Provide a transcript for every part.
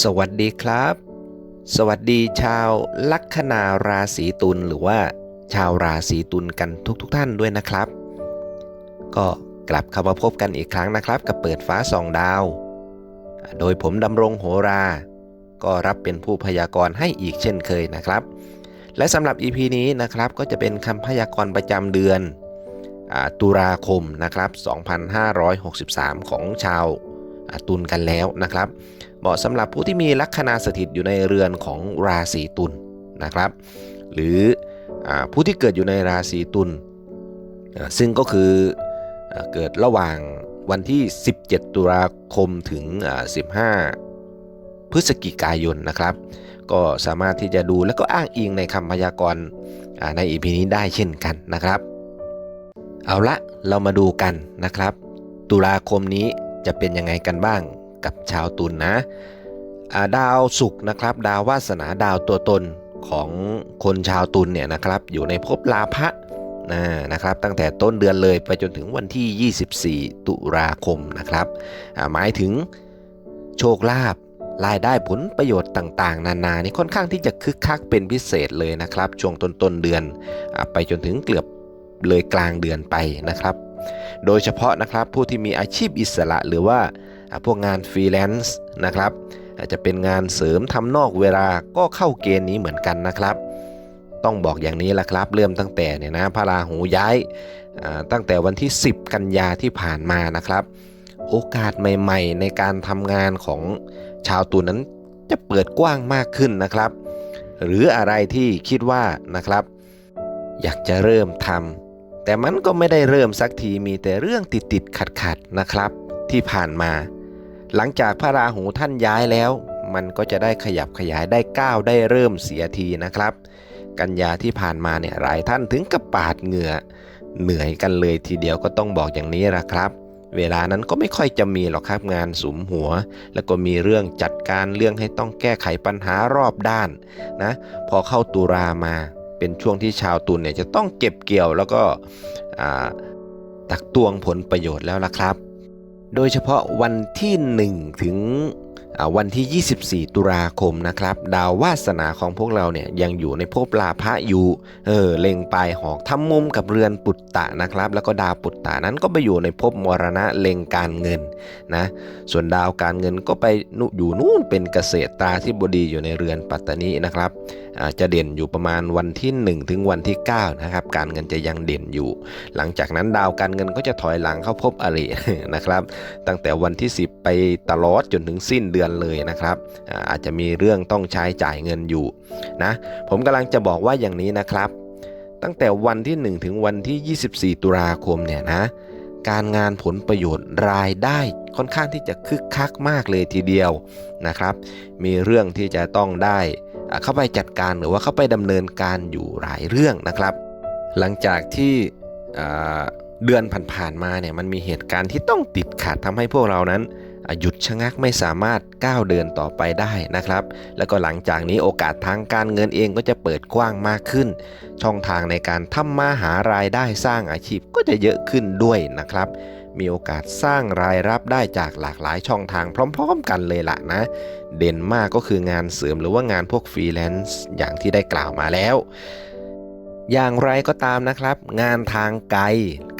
สวัสดีครับ สวัสดีชาวลัคนาราศีตุลหรือว่า ชาวราศีตุลกันทุกๆทท่านด้วยนะครับ ก็กลับเข้ามาพบกันอีกครั้งนะครับ กับเปิดฟ้าส่องดาว โดยผมดำรงโหรา ก็รับเป็นผู้พยากรณ์ให้อีกเช่นเคยนะครับ และสำหรับ EP นี้นะครับก็จะเป็นคำพยากรณ์ประจำเดือนอตุลาคมนะครับ 2563 ของชาวตุลกันแล้วนะครับ เหมาะสำหรับผู้ที่มีลัคนาสถิตอยู่ในเรือนของราศีตุลนะครับ หรืออผู้ที่เกิดอยู่ในราศีตุลซึ่งก็คืออเกิดระหว่างวันที่ 17 ตุลาคมถึง 15 พฤศจิกายนนะครับ ก็สามารถที่จะดูแล้วก็อ้างอิงในคำพยากรณ์ในอีพีนี้ได้เช่นกันนะครับ เอาละเรามาดูกันนะครับ ตุลาคมนี้จะเป็นยังไงกันบ้าง กับชาวตุลนนะาดาวศุกร์นะครับ ดาววาสนาดาวตัวตนของคนชาวตุลเนี่ยนะครับ อยู่ในภพลาภะนะนะครับ ตั้งแต่ต้นเดือนเลยไปจนถึงวันที่ 24 ตุลาคมนะครับหมายถึงโชคลาภรายได้ผลประโยชน์ต่างๆ นานานี่ค่อนข้างที่จะคึกคักเป็นพิเศษเลยนะครับ ช่วงต้นต้นๆเดือนอไปจนถึงเกือบเลยกลางเดือนไปนะครับ โดยเฉพาะนะครับผู้ที่มีอาชีพอิสระหรือว่า พวกงานฟรีแลนซ์นะครับอาจจะเป็นงานเสริมทำนอกเวลาก็เข้าเกณฑ์นี้เหมือนกันนะครับ ต้องบอกอย่างนี้แหละครับ เริ่มตั้งแต่เนี่ยนะพระราหูย้ายตั้งแต่วันที่ 10 กันยาที่ผ่านมานะครับ โอกาสใหม่ ๆ ในการทำงานของชาวตุลนั้นจะเปิดกว้างมากขึ้นนะครับ หรืออะไรที่คิดว่านะครับ อยากจะเริ่มทำแต่มันก็ไม่ได้เริ่มสักทีมีแต่เรื่องติดติดขัดขัดๆนะครับ ที่ผ่านมา หลังจากพระราหูท่านย้ายแล้ว มันก็จะได้ขยับขยายได้ก้าวได้เริ่มเสียทีนะครับ กันยาที่ผ่านมาเนี่ยหลายท่านถึงกับปาดเหงื่อเหนื่อยกันเลยทีเดียวก็ต้องบอกอย่างนี้ละครับ เวลานั้นก็ไม่ค่อยจะมีหรอกครับงานสุมหัว แล้วก็มีเรื่องจัดการเรื่องให้ต้องแก้ไขปัญหารอบด้านนะพอเข้าตุรามาเป็นช่วงที่ชาวตุลเนี่ยจะต้องเก็บเกี่ยวแล้วก็ตักตวงผลประโยชน์แล้วล่ะครับ โดยเฉพาะวันที่ 1 ถึง วันที่ 24 ตุลาคมนะครับ ดาววาสนาของพวกเราเนี่ยยังอยู่ในภพลาภะอยู่ เออเล็งปลายหอกทำมุมกับเรือนปุตตะนะครับ แล้วก็ดาวปุตตะนั้นก็ไปอยู่ในภพมรณะเล็งการเงินนะ ส่วนดาวการเงินก็ไปอยู่นู่นเป็นเกษตรตาที่บดีอยู่ในเรือนปัตตานีนะครับจะเด่นอยู่ประมาณวันที่ 1 ถึงวันที่9นะครับการเงินจะยังเด่นอยู่ หลังจากนั้นดาวการเงินก็จะถอยหลังเข้าพบอรินะครับ ตั้งแต่วันที่ 10 ไปตลอดจนถึงสิ้นเดือนเลยนะครับอาจจะมีเรื่องต้องใช้จ่ายเงินอยู่นะผมกำลังจะบอกว่าอย่างนี้นะครับ ตั้งแต่วันที่ 1 ถึงวันที่ 24 ตุลาคมเนี่ยนะการงานผลประโยชน์รายได้ค่อนข้างที่จะคึกคักมากเลยทีเดียวนะครับ มีเรื่องที่จะต้องได้เข้าไปจัดการหรือว่าเข้าไปดำเนินการอยู่หลายเรื่องนะครับ หลังจากที่เดือนผ่านๆมาเนี่ยมันมีเหตุการณ์ที่ต้องติดขัดทำให้พวกเรานั้น หยุดชะงักไม่สามารถก้าวเดินต่อไปได้นะครับ แล้วก็หลังจากนี้โอกาสทางการเงินเองก็จะเปิดกว้างมากขึ้น ช่องทางในการทำมาหารายได้สร้างอาชีพก็จะเยอะขึ้นด้วยนะครับ มีโอกาสสร้างรายรับได้จากหลากหลายช่องทางพร้อม ๆ กันเลยล่ะนะ เด่นมากก็คืองานเสริมหรือว่างานพวกฟรีแลนซ์อย่างที่ได้กล่าวมาแล้วอย่างไรก็ตามนะครับ งานทางไกล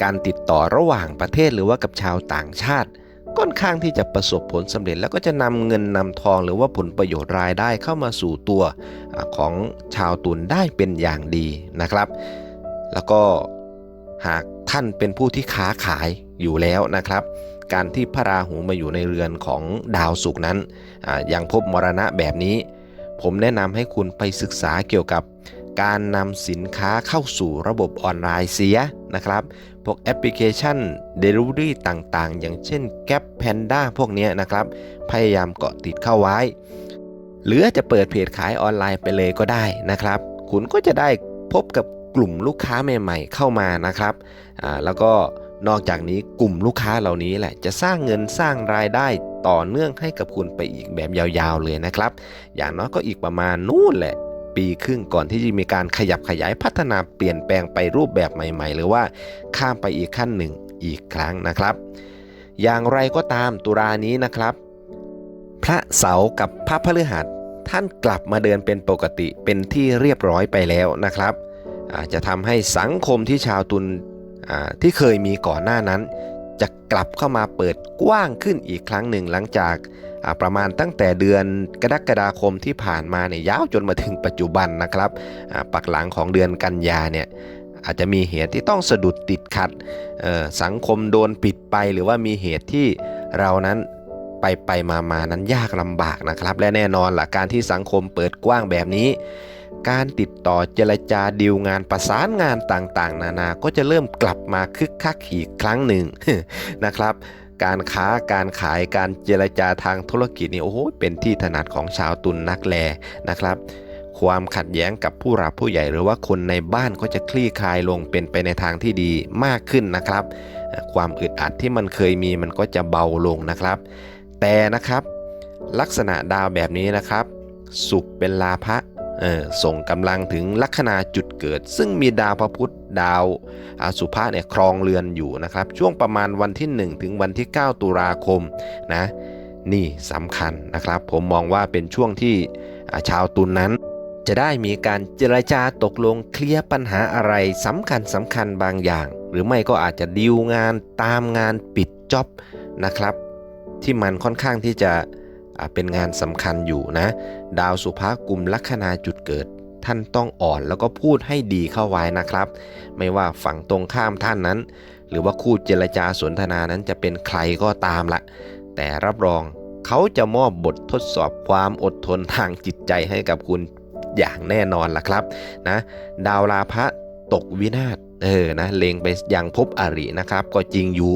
การติดต่อระหว่างประเทศหรือว่ากับชาวต่างชาติ ค่อนข้างที่จะประสบผลสำเร็จแล้วก็จะนำเงินนำทองหรือว่าผลประโยชน์รายได้เข้ามาสู่ตัวของชาวตุลได้เป็นอย่างดีนะครับ แล้วก็หากท่านเป็นผู้ที่ค้าขายอยู่แล้วนะครับ การที่พระราหูมาอยู่ในเรือนของดาวศุกร์นั้นอ่ายังพบมรณะแบบนี้ ผมแนะนำให้คุณไปศึกษาเกี่ยวกับการนำสินค้าเข้าสู่ระบบออนไลน์เสียนะครับ พวกแอปพลิเคชัน Delivery ต่างๆ อย่างเช่น Gap Panda พวกนี้นะครับ พยายามเกาะติดเข้าไว้ หรือจะเปิดเพจขายออนไลน์ไปเลยก็ได้นะครับ คุณก็จะได้พบกับกลุ่มลูกค้าใหม่ ๆ เข้ามานะครับแล้วก็นอกจากนี้กลุ่มลูกค้าเหล่านี้แหละจะสร้างเงินสร้างรายได้ต่อเนื่องให้กับคุณไปอีกแบบยาวๆเลยนะครับ อย่างน้อยก็อีกประมาณนู่นแหละ ปีครึ่งก่อนที่จะมีการขยับขยายพัฒนาเปลี่ยนแปลงไปรูปแบบใหม่ ๆ หรือว่าข้ามไปอีกขั้นหนึ่งอีกครั้งนะครับ อย่างไรก็ตามตุรานี้นะครับ พระเสากับพระพฤหัสท่านกลับมาเดินเป็นปกติเป็นที่เรียบร้อยไปแล้วนะครับ อาจจะทำให้สังคมที่ชาวตุลที่เคยมีก่อนหน้านั้น จะกลับเข้ามาเปิดกว้างขึ้นอีกครั้งหนึ่งหลังจากประมาณตั้งแต่เดือนกรกฎาคมที่ผ่านมาเนี่ยยาวจนมาถึงปัจจุบันนะครับปักหลังของเดือนกันยาเนี่ยอาจจะมีเหตุที่ต้องสะดุดติดขัดสังคมโดนปิดไป หรือว่ามีเหตุที่เรานั้นไปไปมามานั้นยากลำบากนะครับ และแน่นอนล่ะการที่สังคมเปิดกว้างแบบนี้ การติดต่อเจรจาดีลงานประสานงานต่างๆ นานาก็จะเริ่มกลับมาคึกคักอีกครั้งหนึ่งนะครับการค้าการขายการเจรจาทางธุรกิจนี่โอ้โหเป็นที่ถนัดของชาวตุนนักแลนะครับ ความขัดแย้งกับผู้หลักผู้ใหญ่หรือว่าคนในบ้านก็จะคลี่คลายลงเป็นไปในทางที่ดีมากขึ้นนะครับ ความอึดอัดที่มันเคยมีมันก็จะเบาลงนะครับ แต่นะครับ ลักษณะดาวแบบนี้นะครับ สุขเป็นลาภะ ส่งกำลังถึงลัคนาจุดเกิด ซึ่งมีดาวพระพุธดาวอาสุภะเนี่ยครองเรือนอยู่นะครับ ช่วงประมาณวันที่ 1 ถึงวันที่ 9 ตุลาคมนะนี่สำคัญนะครับ ผมมองว่าเป็นช่วงที่ชาวตุลนนั้น จะได้มีการเจรจาตกลงเคลียร์ปัญหาอะไรสำคัญสำคัญบางอย่าง หรือไม่ก็อาจจะดีลงานตามงานปิดจ็อบนะครับ ที่มันค่อนข้างที่จะ เป็นงานสำคัญอยู่นะ ดาวสุภากุมลัคนาจุดเกิด ท่านต้องอ่อนแล้วก็พูดให้ดีเข้าไว้นะครับ ไม่ว่าฝั่งตรงข้ามท่านนั้น หรือว่าคู่เจรจาสนทนานั้นจะเป็นใครก็ตามละ แต่รับรองเขาจะมอบบททดสอบความอดทนทางจิตใจให้กับคุณอย่างแน่นอนล่ะครับนะ ดาวราพะตกวินาศ เออนะเลงไปยังภพอรินะครับ ก็จริงอยู่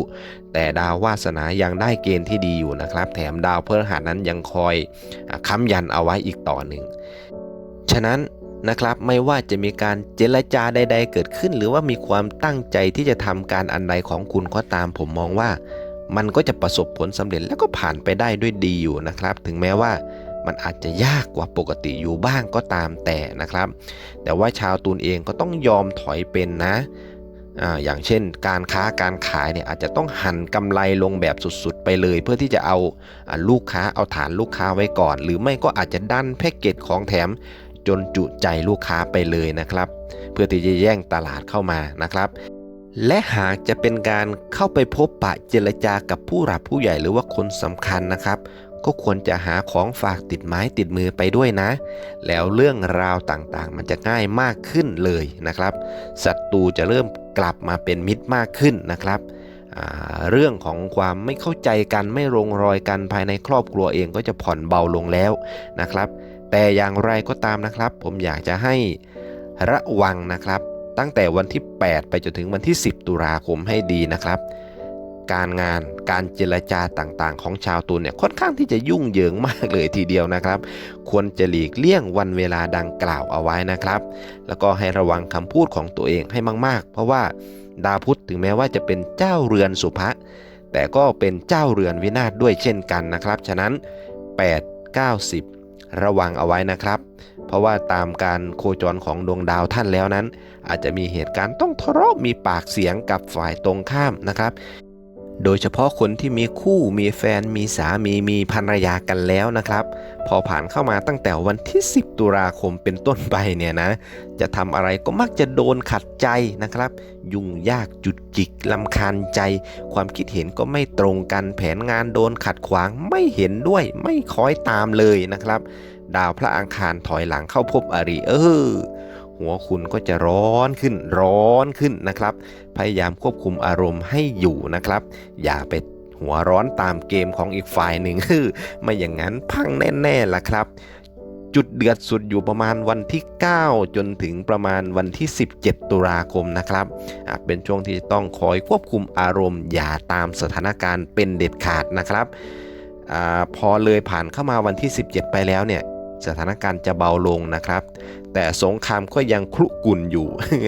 แต่ดาววาสนายังได้เกณฑ์ที่ดีอยู่นะครับ แถมดาวพฤหัสนั้นยังคอยค้ำยันเอาไว้อีกต่อหนึ่งฉะนั้นนะครับไม่ว่าจะมีการเจรจาใด ๆ เกิดขึ้น หรือว่ามีความตั้งใจที่จะทำการอันใดของคุณก็ตามผมมองว่า มันก็จะประสบผลสำเร็จแล้วก็ผ่านไปได้ด้วยดีอยู่นะครับ ถึงแม้ว่า มันอาจจะยากกว่าปกติอยู่บ้างก็ตามแต่นะครับ แต่ว่าชาวตูนเองก็ต้องยอมถอยเป็นนะอย่างเช่น การค้าการขายเนี่ยอาจจะต้องหันกำไรลงแบบสุดๆ ไปเลย เพื่อที่จะเอาลูกค้าเอาฐานลูกค้าไว้ก่อน หรือไม่ก็อาจจะดันแพ็กเกจของแถมจนจุใจลูกค้าไปเลยนะครับ เพื่อที่จะแย่งตลาดเข้ามานะครับและหากจะเป็นการเข้าไปพบปะเจรจากับผู้หลักผู้ใหญ่หรือว่าคนสำคัญนะครับ ก็ควรจะหาของฝากติดไม้ติดมือไปด้วยนะ แล้วเรื่องราวต่างๆ มันจะง่ายมากขึ้นเลยนะครับศัตรูจะเริ่มกลับมาเป็นมิตรมากขึ้นนะครับเรื่องของความไม่เข้าใจกันไม่ลงรอยกันภายในครอบครัวเองก็จะผ่อนเบาลงแล้วนะครับ แต่อย่างไรก็ตามนะครับ ผมอยากจะให้ระวังนะครับ ตั้งแต่วันที่ 8 ไปจนถึงวันที่ 10 ตุลาคมให้ดีนะครับ การงานการเจรจาต่างๆ ของชาวตุลเนี่ยค่อนข้างที่จะยุ่งเหยิงมากเลยทีเดียวนะครับ ควรจะหลีกเลี่ยงวันเวลาดังกล่าวเอาไว้นะครับ แล้วก็ให้ระวังคำพูดของตัวเองให้มาก ๆ เพราะว่าดาวพุธถึงแม้ว่าจะเป็นเจ้าเรือนสุภะแต่ก็เป็นเจ้าเรือนวินาศด้วยเช่นกันนะครับ ฉะนั้น 8 90 ระวังเอาไว้นะครับ เพราะว่าตามการโคจรของดวงดาวท่านแล้วนั้น อาจจะมีเหตุการณ์ต้องทะเลาะมีปากเสียงกับฝ่ายตรงข้ามนะครับ โดยเฉพาะคนที่มีคู่มีแฟนมีสามีมีภรรยากันแล้วนะครับ พอผ่านเข้ามาตั้งแต่วันที่ 10 ตุลาคมเป็นต้นไปเนี่ยนะ จะทำอะไรก็มักจะโดนขัดใจนะครับ ยุ่งยากจุดจิกลำคาญใจ ความคิดเห็นก็ไม่ตรงกันแผนงานโดนขัดขวางไม่เห็นด้วยไม่คอยตามเลยนะครับ ดาวพระอังคารถอยหลังเข้าพบอริเออ หัวคุณก็จะร้อนขึ้นร้อนขึ้นนะครับ พยายามควบคุมอารมณ์ให้อยู่นะครับ อย่าไปหัวร้อนตามเกมของอีกฝ่ายหนึ่งคือไม่อย่างนั้นพังแน่ๆล่ะครับ จุดเดือดสุดอยู่ประมาณวันที่ 9 จนถึงประมาณวันที่ 17 ตุลาคมนะครับเป็นช่วงที่ต้องคอยควบคุมอารมณ์ อย่าตามสถานการณ์เป็นเด็ดขาดนะครับอพอเลยผ่านเข้ามาวันที่ 17 ไปแล้วเนี่ย สถานการณ์จะเบาลงนะครับ แต่สงครามก็ยังครุกุ่นอยู่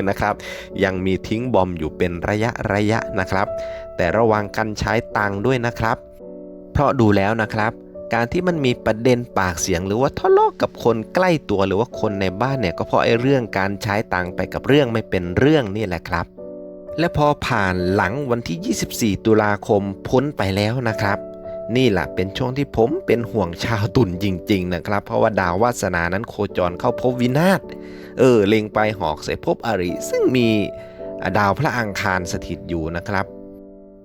นะครับ ยังมีทิ้งบอมอยู่เป็นระยะระยะนะครับ แต่ระวังกันใช้ตังค์ด้วยนะครับ เพราะดูแล้วนะครับการที่มันมีประเด็นปากเสียงหรือว่าทะเลาะกับคนใกล้ตัวหรือว่าคนในบ้านเนี่ยก็เพราะไอ้เรื่องการใช้ตังค์ไปกับเรื่องไม่เป็นเรื่องนี่แหละครับ และพอผ่านหลังวันที่ 24 ตุลาคมพ้นไปแล้วนะครับ นี่แหละเป็นช่วงที่ผมเป็นห่วงชาวตุลจริง ๆ นะครับ เพราะว่าดาววาสนานั้นโคจรเข้าภพวินาศเออเล็งไปหอกใส่ภพอริ ซึ่งมีดาวพระอังคารสถิตอยู่นะครับ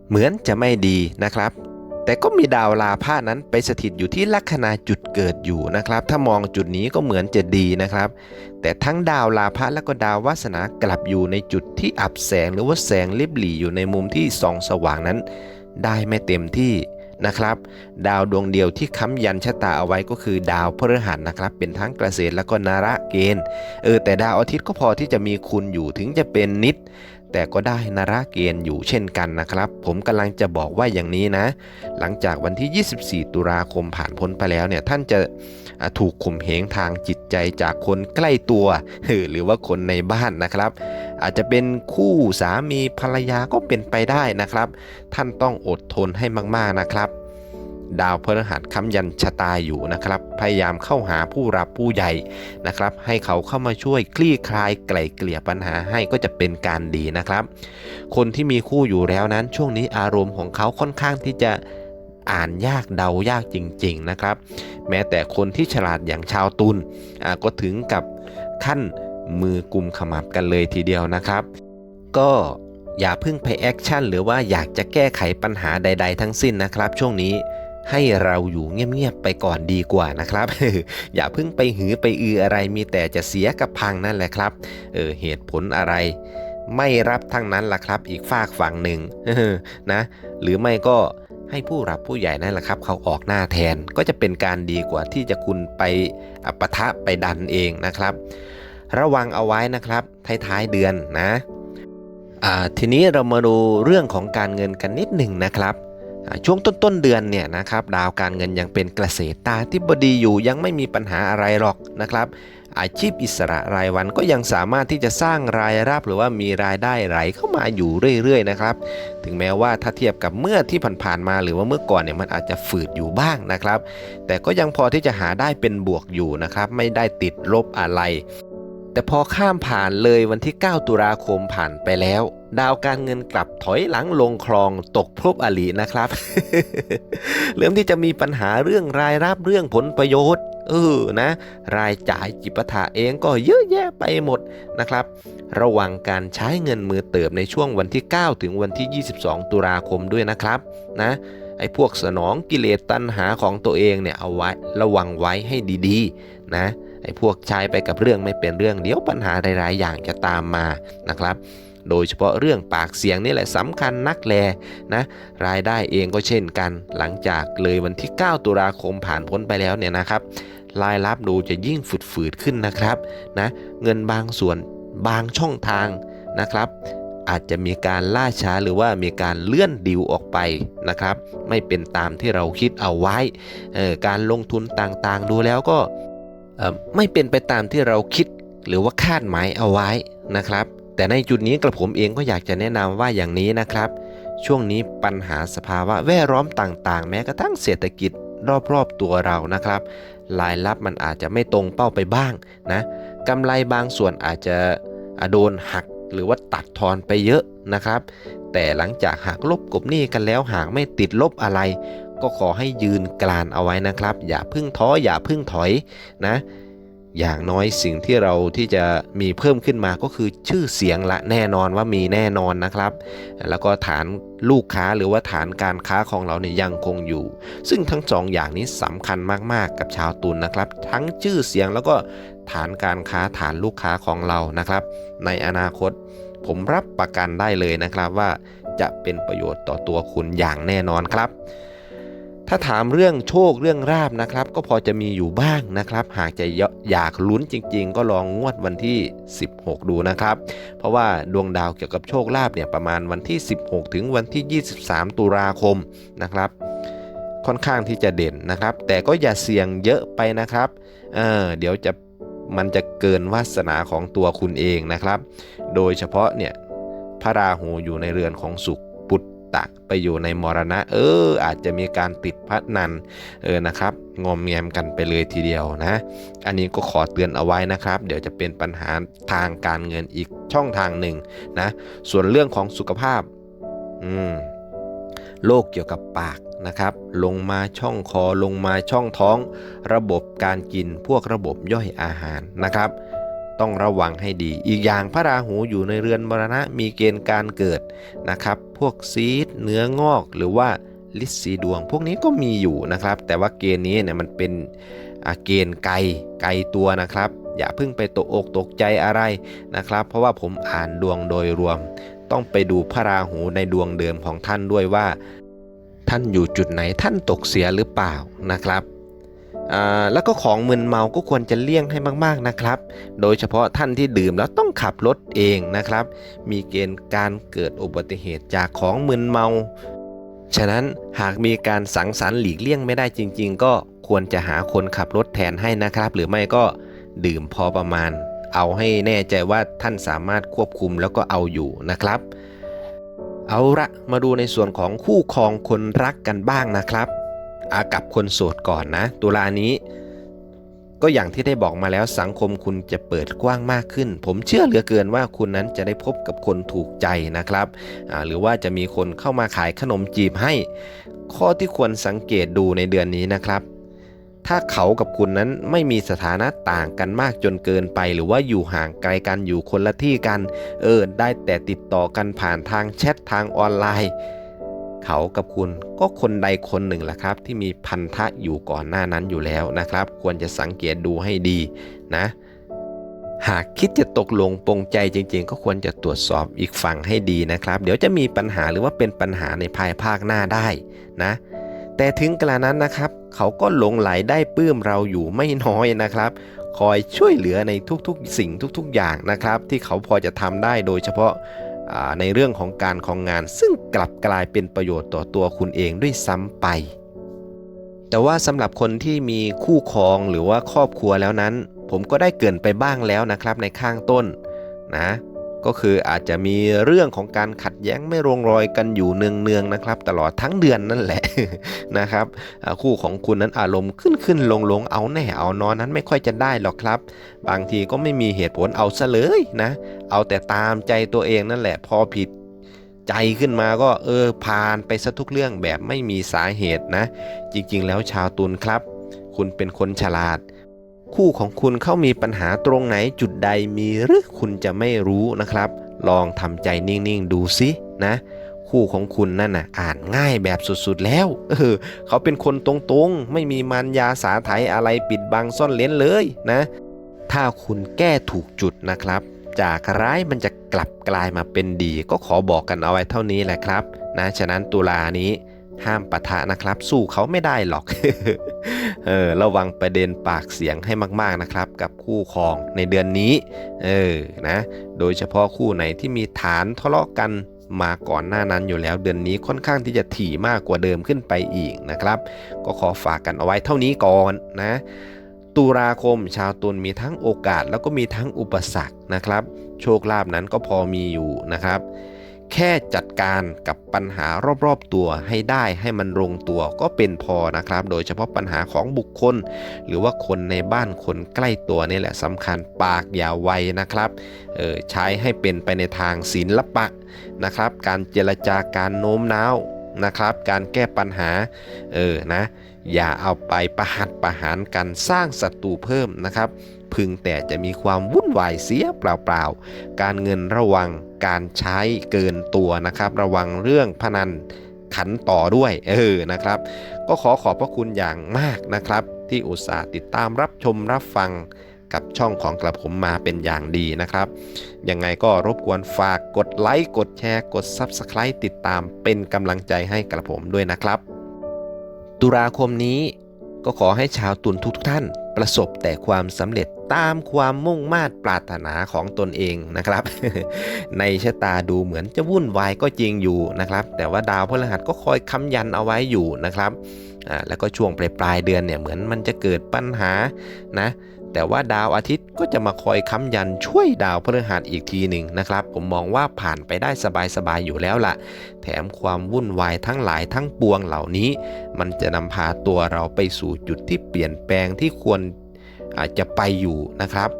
เหมือนจะไม่ดีนะครับ แต่ก็มีดาวลาพานั้นไปสถิตอยู่ที่ลัคนาจุดเกิดอยู่นะครับ ถ้ามองจุดนี้ก็เหมือนจะดีนะครับ แต่ทั้งดาวลาพะและก็ดาววาสนากลับอยู่ในจุดที่อับแสงหรือว่าแสงลิบหลี่อยู่ในมุมที่ส่องสว่างนั้น ได้ไม่เต็มที่ นะครับ ดาวดวงเดียวที่ค้ำยันชะตาเอาไว้ก็คือดาวพฤหัสนะครับ เป็นทั้งเกษตรแล้วก็นาระเกณฑ์เออแต่ดาวอาทิตย์ก็พอที่จะมีคุณอยู่ถึงจะเป็นนิด แต่ก็ได้นาระเกณฑ์อยู่เช่นกันนะครับ ผมกำลังจะบอกว่าอย่างนี้นะ หลังจากวันที่ 24 ตุลาคมผ่านพ้นไปแล้วเนี่ยท่านจะ ถูกข่มเหงทางจิตใจจากคนใกล้ตัวหรือว่าคนในบ้านนะครับ อาจจะเป็นคู่สามีภรรยาก็เป็นไปได้นะครับ ท่านต้องอดทนให้มากๆนะครับ ดาวพฤหัสค้ำยันชะตาอยู่นะครับ พยายามเข้าหาผู้รับผู้ใหญ่นะครับ ให้เขาเข้ามาช่วยคลี่คลายไกล่เกลี่ยปัญหาให้ก็จะเป็นการดีนะครับ คนที่มีคู่อยู่แล้วนั้นช่วงนี้อารมณ์ของเขาค่อนข้างที่จะ อ่านยากเดายากจริง ๆนะครับ แม้แต่คนที่ฉลาดอย่างชาวตุลอ่าก็ถึงกับขั้นมือกุมขมับกันเลยทีเดียวนะครับ ก็อย่าเพิ่งไปแอคชั่นหรือว่าอยากจะแก้ไขปัญหาใด ๆ ทั้งสิ้นนะครับ ช่วงนี้ให้เราอยู่เงียบๆไปก่อนดีกว่านะครับ อย่าเพิ่งไปหือไปอืออะไรมีแต่จะเสียกับพังนั่นแหละครับ เออเหตุผลอะไร ไม่รับทั้งนั้นล่ะครับ อีกฝากฝั่งหนึ่งนะ หรือไม่ก็ ให้ผู้รับผู้ใหญ่นั่นแหละครับ เขาออกหน้าแทนก็จะเป็นการดีกว่าที่จะคุณไปอะปะทะไปดันเองนะครับ ระวังเอาไว้นะครับท้ายๆเดือนนะทีนี้เรามาดูเรื่องของการเงินกันนิดหนึ่งนะครับช่วงต้นๆเดือนเนี่ยนะครับดาวการเงินยังเป็นเกษตรตาที่บดีอยู่ยังไม่มีปัญหาอะไรหรอกนะครับ อาชีพอิสระรายวันก็ยังสามารถที่จะสร้างรายรับหรือว่ามีรายได้ไหลเข้ามาอยู่เรื่อยๆนะครับ ถึงแม้ว่าถ้าเทียบกับเมื่อที่ผ่านๆมาหรือว่าเมื่อก่อนเนี่ยมันอาจจะฝืดอยู่บ้างนะครับ แต่ก็ยังพอที่จะหาได้เป็นบวกอยู่นะครับ ไม่ได้ติดลบอะไร แต่พอข้ามผ่านเลยวันที่ 9 ตุลาคมผ่านไปแล้วดาวการเงินกลับถอยหลังลงคลองตกพรบอลีนะครับ เริ่มที่จะมีปัญหาเรื่องรายรับเรื่องผลประโยชน์ เออนะ รายจ่ายจิปถะเองก็เยอะแยะไปหมดนะครับ ระวังการใช้เงินมือเติบในช่วงวันที่ 9 ถึงวันที่ 22 ตุลาคมด้วยนะครับนะไอ้พวกสนองกิเลสตัณหาของตัวเองเนี่ยเอาไว้ระวังไว้ให้ดีๆ นะไอ้พวกใช้ไปกับเรื่องไม่เป็นเรื่องเดี๋ยวปัญหาหลายๆอย่างจะตามมานะครับ โดยเฉพาะเรื่องปากเสียงนี่แหละสำคัญนักแลนะรายได้เองก็เช่นกัน หลังจากเลยวันที่ 9 ตุลาคมผ่านพ้นไปแล้วเนี่ยนะครับรายรับดูจะยิ่งฝืดๆขึ้นนะครับนะเงินบางส่วนบางช่องทางนะครับ อาจจะมีการล่าช้าหรือว่ามีการเลื่อนดิวออกไปนะครับ ไม่เป็นตามที่เราคิดเอาไว้ การลงทุนต่างๆ ดูแล้วก็ไม่เป็นไปตามที่เราคิดหรือว่าคาดหมายเอาไว้นะครับ แต่ในจุดนี้กระผมเองก็อยากจะแนะนำว่าอย่างนี้นะครับ ช่วงนี้ปัญหาสภาวะแวดล้อมต่างๆ แม้กระทั่งเศรษฐกิจรอบๆตัวเรานะครับ รายรับมันอาจจะไม่ตรงเป้าไปบ้างนะกำไรบางส่วนอาจจะอะโดนหักหรือว่าตัดทอนไปเยอะนะครับ แต่หลังจากหักลบกบหนี้กันแล้วหากไม่ติดลบอะไร ก็ขอให้ยืนกลานเอาไว้นะครับ อย่าพึ่งท้ออย่าพึ่งถอยนะ อย่างน้อยสิ่งที่เราที่จะมีเพิ่มขึ้นมาก็คือชื่อเสียงละแน่นอนว่ามีแน่นอนนะครับ แล้วก็ฐานลูกค้าหรือว่าฐานการค้าของเราเนี่ยยังคงอยู่ ซึ่งทั้งสองอย่างนี้สำคัญมากๆกับชาวตุลนนะครับ ทั้งชื่อเสียงแล้วก็ฐานการค้าฐานลูกค้าของเรานะครับ ในอนาคตผมรับประกันได้เลยนะครับว่าจะเป็นประโยชน์ต่อตัวคุณอย่างแน่นอนครับ ถ้าถามเรื่องโชคเรื่องราบนะครับ ก็พอจะมีอยู่บ้างนะครับ หากจะอยากลุ้นจริง ๆ ก็ลองงวดวันที่ 16 ดูนะครับ เพราะว่าดวงดาวเกี่ยวกับโชคลาภเนี่ยประมาณวันที่ 16 ถึงวันที่ 23 ตุลาคมนะครับ ค่อนข้างที่จะเด่นนะครับ แต่ก็อย่าเสี่ยงเยอะไปนะครับเออเดี๋ยวจะมันจะเกินวาสนาของตัวคุณเองนะครับ โดยเฉพาะเนี่ยพระราหูอยู่ในเรือนของสุข ตะไปอยู่ในมรณะ เออ อาจจะมีการติดพัดนันเออนะครับงอมแงมกันไปเลยทีเดียวนะ อันนี้ก็ขอเตือนเอาไว้นะครับ เดี๋ยวจะเป็นปัญหาทางการเงินอีกช่องทางหนึ่งนะ ส่วนเรื่องของสุขภาพอืมโรคเกี่ยวกับปากนะครับ ลงมาช่องคอลงมาช่องท้อง ระบบการกินพวกระบบย่อยอาหารนะครับ ต้องระวังให้ดี อีกอย่างพระราหูอยู่ในเรือนมรณะมีเกณฑ์การเกิดนะครับ พวกซีดเนื้องอกหรือว่าลิสีดวง พวกนี้ก็มีอยู่นะครับ แต่ว่าเกณฑ์นี้เนี่ยมันเป็นเกณฑ์ไกลไกลตัวนะครับ อย่าเพิ่งไปตกอกตกใจอะไรนะครับ เพราะว่าผมอ่านดวงโดยรวม ต้องไปดูพระราหูในดวงเดิมของท่านด้วยว่า ท่านอยู่จุดไหนท่านตกเสียหรือเปล่านะครับ แล้วก็ของมึนเมาก็ควรจะเลี่ยงให้มากๆนะครับ โดยเฉพาะท่านที่ดื่มแล้วต้องขับรถเองนะครับ มีเกณฑ์การเกิดอุบัติเหตุจากของมึนเมา ฉะนั้นหากมีการสังสรรค์หลีกเลี่ยงไม่ได้จริง ๆ ก็ควรจะหาคนขับรถแทนให้นะครับ หรือไม่ก็ดื่มพอประมาณ เอาให้แน่ใจว่าท่านสามารถควบคุมแล้วก็เอาอยู่นะครับ เอาละมาดูในส่วนของคู่ครองคนรักกันบ้างนะครับ อากับคนโสดก่อนนะ ตุลานี้ ก็อย่างที่ได้บอกมาแล้วสังคมคุณจะเปิดกว้างมากขึ้น ผมเชื่อเหลือเกินว่าคุณนั้นจะได้พบกับคนถูกใจนะครับหรือว่าจะมีคนเข้ามาขายขนมจีบให้ ข้อที่ควรสังเกตดูในเดือนนี้นะครับถ้าเขากับคุณนั้นไม่มีสถานะต่างกันมากจนเกินไป หรือว่าอยู่ห่างไกลกันอยู่คนละที่กัน เออ ได้แต่ติดต่อกันผ่านทางแชททางออนไลน์ เขากับคุณก็คนใดคนหนึ่งแหละครับ ที่มีพันธะอยู่ก่อนหน้านั้นอยู่แล้วนะครับ ควรจะสังเกตดูให้ดีนะ หากคิดจะตกลงปรงใจจริง ๆ ก็ควรจะตรวจสอบอีกฝั่งให้ดีนะครับ เดี๋ยวจะมีปัญหาหรือว่าเป็นปัญหาในภายภาคหน้าได้นะ แต่ถึงกระนั้นนะครับ เขาก็หลงไหลได้ปลื้มเราอยู่ไม่น้อยนะครับ คอยช่วยเหลือในทุกๆสิ่งทุกๆอย่างนะครับ ที่เขาพอจะทำได้โดยเฉพาะ ในเรื่องของการของงาน ซึ่งกลับกลายเป็นประโยชน์ต่อตัวคุณเองด้วยซ้ำไป แต่ว่าสำหรับคนที่มีคู่ครองหรือว่าครอบครัวแล้วนั้น ผมก็ได้เกินไปบ้างแล้วนะครับในข้างต้นนะ ก็คืออาจจะมีเรื่องของการขัดแย้งไม่ลงรอยกันอยู่เนืองๆนะครับ ตลอดทั้งเดือนนั่นแหละนะครับคู่ของคุณนั้นอารมณ์ขึ้นขึ้นลงลงเอาแน่เอานอนนั้นไม่ค่อยจะได้หรอกครับ บางทีก็ไม่มีเหตุผลเอาซะเลยนะ เอาแต่ตามใจตัวเองนั่นแหละพอผิดใจขึ้นมาก็เออผ่านไปซะทุกเรื่องแบบไม่มีสาเหตุนะ จริงๆ แล้วชาวตุลครับ คุณเป็นคนฉลาด คู่ของคุณเขามีปัญหาตรงไหนจุดใดมีหรือคุณจะไม่รู้นะครับ ลองทำใจนิ่งๆดูสินะ คู่ของคุณนั่นน่ะอ่านง่ายแบบสุดๆแล้ว เออเขาเป็นคนตรงๆ ไม่มีมันยาสาไถอะไรปิดบังซ่อนเลนเลยนะ ถ้าคุณแก้ถูกจุดนะครับ จากร้ายมันจะกลับกลายมาเป็นดี ก็ขอบอกกันเอาไว้เท่านี้แหละครับ นะฉะนั้นตุลานี้ห้ามปะทะนะครับ สู้เขาไม่ได้หรอก เออระวังประเด็นปากเสียงให้มากๆนะครับ กับคู่ครองในเดือนนี้เออนะโดยเฉพาะคู่ไหนที่มีฐานทะเลาะกันมาก่อนหน้านั้นอยู่แล้วเดือนนี้ค่อนข้างที่จะถี่มากกว่าเดิมขึ้นไปอีกนะครับ ก็ขอฝากกันเอาไว้เท่านี้ก่อนนะตุลาคมชาวตุลมีทั้งโอกาสแล้วก็มีทั้งอุปสรรคนะครับ โชคลาภนั้นก็พอมีอยู่นะครับ แค่จัดการกับปัญหารอบๆตัวให้ได้ให้มันลงตัวก็เป็นพอนะครับ โดยเฉพาะปัญหาของบุคคล หรือว่าคนในบ้านคนใกล้ตัวนี่แหละสำคัญปากอย่าไวนะครับเออใช้ให้เป็นไปในทางศิลปะนะครับ การเจรจาการโน้มน้าวนะครับ การแก้ปัญหาเออนะอย่าเอาไปประหัดประหารกันสร้างศัตรูเพิ่มนะครับ พึงแต่จะมีความวุ่นวายเสียเปล่าๆ การเงินระวังการใช้เกินตัวนะครับ ระวังเรื่องพนันขันต่อด้วยเออนะครับ ก็ขอขอบพระคุณอย่างมากนะครับ ที่อุตส่าห์ติดตามรับชมรับฟังกับช่องของกระผมมาเป็นอย่างดีนะครับ ยังไงก็รบกวนฝากกดไลค์กดแชร์กด Subscribe ติดตามเป็นกำลังใจให้กระผมด้วยนะครับ ตุลาคมนี้ ก็ขอให้ชาวตุลทุกๆท่าน ประสบแต่ความสำเร็จตามความมุ่งมา่ปรารถนาของตนเองนะครับ ในชะตาดูเหมือนจะวุ่นวายก็จริงอยู่นะครับ แต่ว่าดาวพฤหัสก็คอยค้ำยันเอาไว้อยู่นะครับอ่าแล้วก็ช่วงปลายปลายๆเดือนเนี่ยเหมือนมันจะเกิดปัญหานะ แต่ว่าดาวอาทิตย์ก็จะมาคอยค้ำยันช่วยดาวพฤหัสอีกทีหนึ่งนะครับ ผมมองว่าผ่านไปได้สบายๆอยู่แล้วล่ะ แถมความวุ่นวายทั้งหลายทั้งปวงเหล่านี้ มันจะนำพาตัวเราไปสู่จุดที่เปลี่ยนแปลงที่ควรอาจจะไปอยู่นะครับ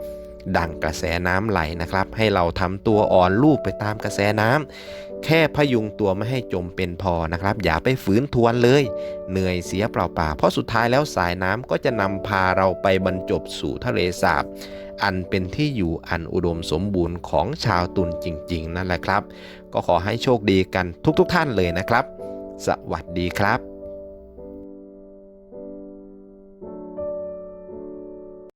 ดังกระแสน้ำไหลนะครับ ให้เราทำตัวอ่อนลูบไปตามกระแสน้ำ แค่พยุงตัวไม่ให้จมเป็นพอนะครับ อย่าไปฝืนทวนเลย เหนื่อยเสียเปล่าๆเพราะสุดท้ายแล้วสายน้ำก็จะนำพาเราไปบรรจบสู่ทะเลสาบอันเป็นที่อยู่อันอุดมสมบูรณ์ของชาวตุนจริง ๆ นั่นแหละครับ ก็ขอให้โชคดีกันทุกๆทท่านเลยนะครับ สวัสดีครับ